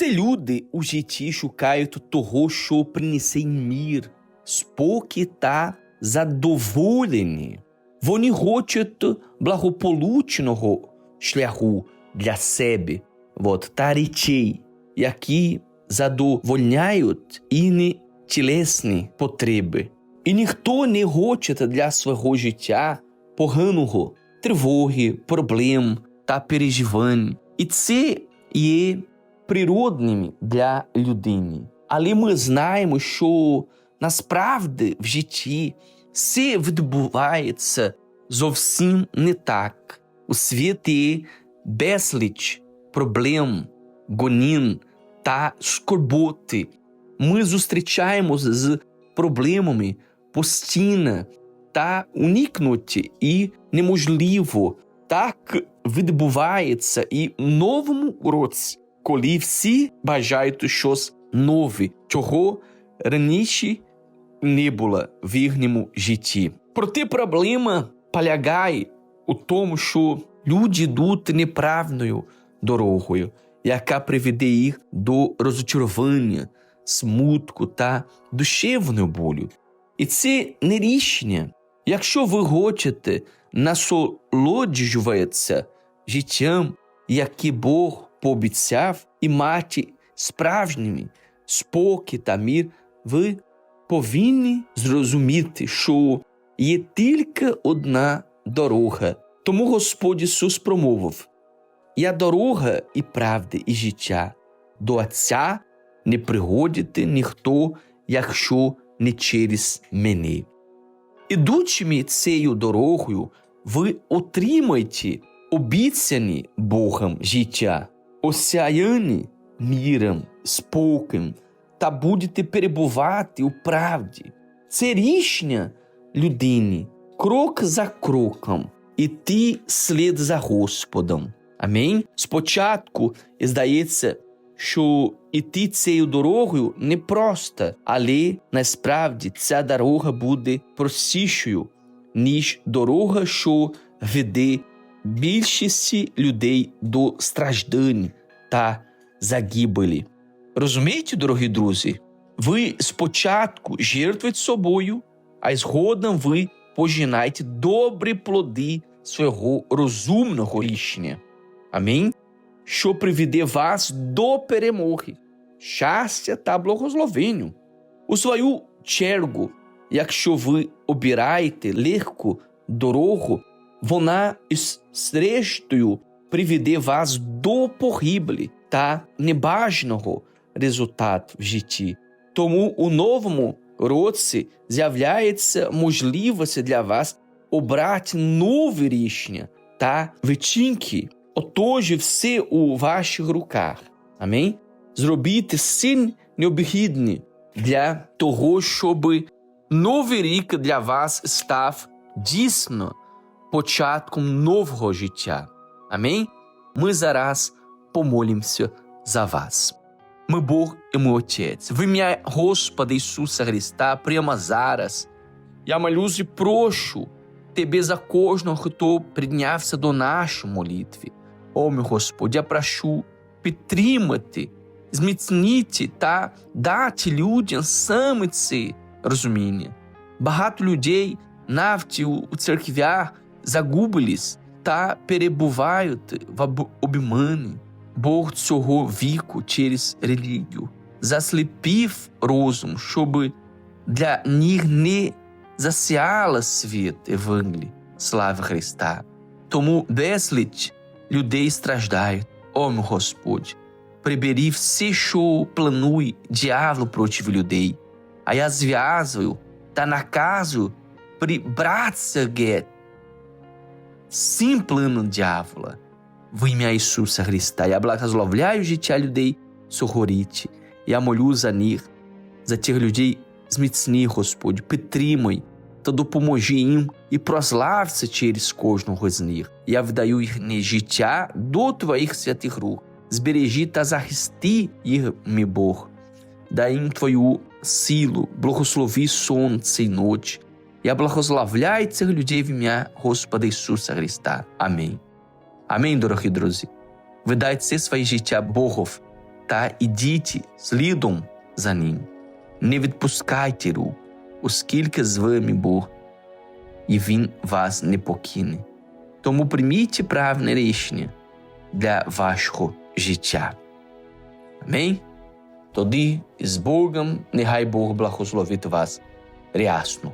Всі люди у житті шукають того, що принесе мір, спокій та задоволення. Вони хочуть благополучного шляху для себе от, та речей, які задовольняють і тілесні потреби. І ніхто не хоче для свого життя поганого, тривоги, проблем та переживань. І це є природними для людини. Але ми знаємо, що насправді в житті все відбувається зовсім не так. У світі безліч проблем, гонін та скорботи. Ми зустрічаємося з проблемами постійно та уникнути і неможливо. Так відбувається і в новому році, коли всі бажають щось нове, чого раніше не було в їхньому житті. Проте проблема полягає у тому, що люди йдуть неправильною дорогою, яка приведе їх до розочарування, смутку та душевної болю. І це не рішення. Якщо ви хочете насолоджуватися життям, яке Бог пообіцяв, і мати справжній спокій та мір, ви повинні зрозуміти, що є тільки одна дорога. Тому Господь Ісус промовив: Я дорога і правда, і життя. До Отця не приходите ніхто, якщо не через мене. Ідучими цією дорогою, ви отримаєте обіцяні Богом життя, осяяні міром, спокоєм та будете перебувати у правді. Це рішення людини крок за кроком іти слід за Господом. Амінь. Спочатку здається, що іти цією дорогою непросто, але насправді ця дорога буде простішою, ніж дорога, що веде більшості людей до страждань та загибелі. Розумієте, дорогі друзі? Ви спочатку жертвуєте собою, а згодом ви пожинаєте добрі плоди свого розумного рішення. Амінь. Що приведе вас до перемоги, щастя та благословенню. У свою чергу, якщо ви обираєте легку дорогу, вона із зрештою приведе вас до погибелі та небажаного результату в житті. Тому у новому році з'являється можливість для вас обрати нові рішення та вичинки. Отож, все у ваших руках. Амінь. Зробіть все необхідне для того, щоб новий рік для вас став дійсно початком нового життя. Амінь. Ми зараз помолимося за вас. Ми Бог і ми Отець. В ім'я Господа Ісуса Христа прямо зараз. Я молюсь і прошу Тебе за кожного, хто піднявся до нашої молитви. О, мій Господь, я прошу підтримати, зміцнити та дати людям саме це розуміння. Багато людей навіть у церквях загубились та перебувають в об- обмані. Бог цього віку через релігію засліпив розум, щоб для них не засіяла світ Євангелії, слави Христа. Тому безліч людей страждають. О, мій Господь, прибери все, що планує дьявол проти людей. А я зв'язую та наказую прибратися геть цим планом дьявола в ім'я Ісуса Христа. Я благословляю життя людей сьогодні. Я молю за них, за тих людей зміцни, Господь, підтримуй та допоможи їм і прослався через кожного з них. Я вдаю їхнє життя до Твоїх святих рук. Збережи та захисти їх, мій Бог. Дай їм Твою силу, благослови сон цієї ночі. Я благословляю цих людей в ім'я Господа Ісуса Христа. Амінь. Амінь, дорогі друзі. Видайте своє життя Богов та ідіть слідом за ним. Не відпускайте рук, оскільки з вами Бог, і Він вас не покине. Тому прийміть правильне рішення для вашого життя. Амінь. Тоді з Богом нехай Бог благословить вас рясно.